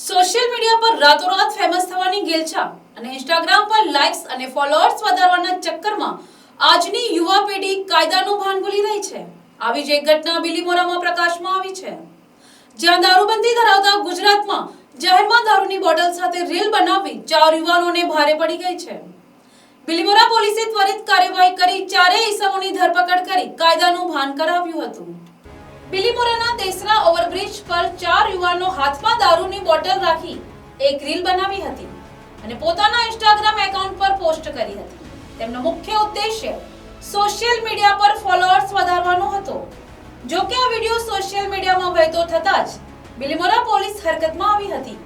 Social media પર રાતોરાત famous થવાની ગેલછા અને ઇન્સ્ટાગ્રામ પર લાઇક્સ અને ફોલોઅર્સ વધારવાના ચક્કરમાં આજની યુવા પેઢી કાયદાનું ભાન ભૂલી રહી છે. આવી જ એક ઘટના બિલીમોરામાં પ્રકાશમાં આવી છે. જ્યાં દારૂબંધી ધરાવતા ગુજરાતમાં જાહેરમાં દારૂની બોટલ સાથે રીલ બનાવી ચાર યુવાનોને ભારે પડી ગઈ છે. બિલીમોરા પોલીસે ત્વરિત કાર્યવાહી કરી ચારેય ઇસમોની ધરપકડ કરી કાયદાનું ભાન કરાવ્યું હતું. બિલીમોરાના દેસરા ઓવરબ્રિજ પર ચાર યુવાનો હાથમાં દારૂની બોટલ રાખી એક રીલ બનાવી હતી અને પોતાના ઇન્સ્ટાગ્રામ એકાઉન્ટ પર પોસ્ટ કરી હતી. તેમનો મુખ્ય ઉદ્દેશ્ય સોશિયલ મીડિયા પર ફોલોઅર્સ વધારવાનો હતો. જો કે આ વિડિયો સોશિયલ મીડિયામાં વહેતો થતાં જ બિલીમોરા પોલીસ હરકતમાં આવી હતી.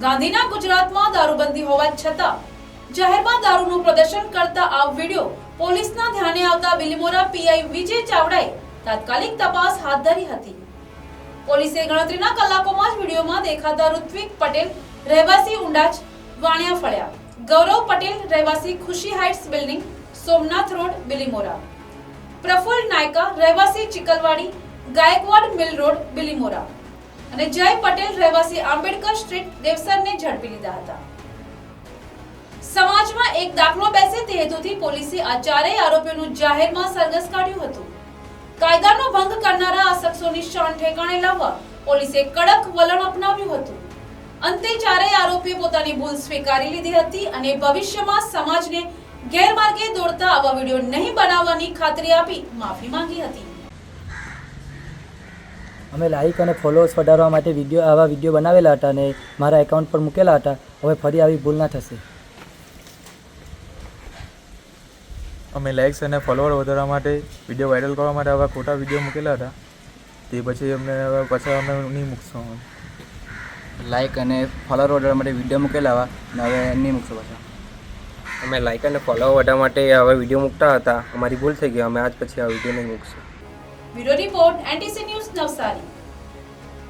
ગાંધીના ગુજરાતમાં દારૂબંધી હોવા છતાં જાહેરમાં દારૂનું પ્રદર્શન કરતા આ વિડિયો પોલીસના ધ્યાને આવતા બિલીમોરા પીઆઈ વિજય ચાવડાએ તાત્કાલિક તપાસ હાથ ધરી હતી. પોલીસે ગણતરીના કલાકોમાં જ વિડીયોમાં દેખાતા ઋત્વિક પટેલ, રહેવાસી ઉંડાચ વાણિયા ફળ્યા. ગૌરવ પટેલ, રહેવાસી Khushi heights building, Somnath road, Bilimora. Praful Nayaka, રહેવાસી ચિકલવાડી, ગાયકવાડ મિલ રોડ, બિલીમોરા. અને જય પટેલ, રહેવાસી આંબેડકર સ્ટ્રીટ, દેવસરને ઝડપી લીધા હતા. સમાજમાં એક દાખલો બેસે તે હેતુથી પોલીસે આ ચારેય આરોપીઓનું જાહેરમાં સરઘસ કાઢ્યું હતું. કાયદાનો ભંગ કરનારા શખ્સોની શાન ઠેકાણે લાવવા પોલીસે કડક વલણ અપનાવ્યું હતું. અંતે ચારેય આરોપીએ પોતાની ભૂલ સ્વીકારી લીધી હતી અને ભવિષ્યમાં સમાજને ગેરમાર્ગે દોરતા આવા વીડિયો નહીં બનાવવાની ખાતરી આપી માફી માંગી હતી. અમે લાઈક અને ફોલોઅર્સ વધારવા માટે વીડિયો આવા વીડિયો બનાવેલા હતા અને મારા એકાઉન્ટ પર મૂકેલા હતા. હવે ફરી આવી ભૂલ ના થશે. અમે લાઇક્સ અને ફોલોવર વધારવા માટે વીડિયો વાયરલ કરવા માટે આવા ખોટા વીડિયો મૂકેલા હતા. તે પછી અમને હવે પાછા અમે નહીં મૂકશું. લાઇક અને ફોલોવર વધારવા માટે વીડિયો મૂકેલા હતા અને હવે નહીં મૂકશો પાછા. અમે લાઇક અને ફોલોવર વધારવા માટે હવે વીડિયો મૂકતા હતા. અમારી ભૂલ થઈ ગઈ. અમે આજ પછી આ વીડિયો નહીં મૂકશું. Bureau report NTC news Navsari.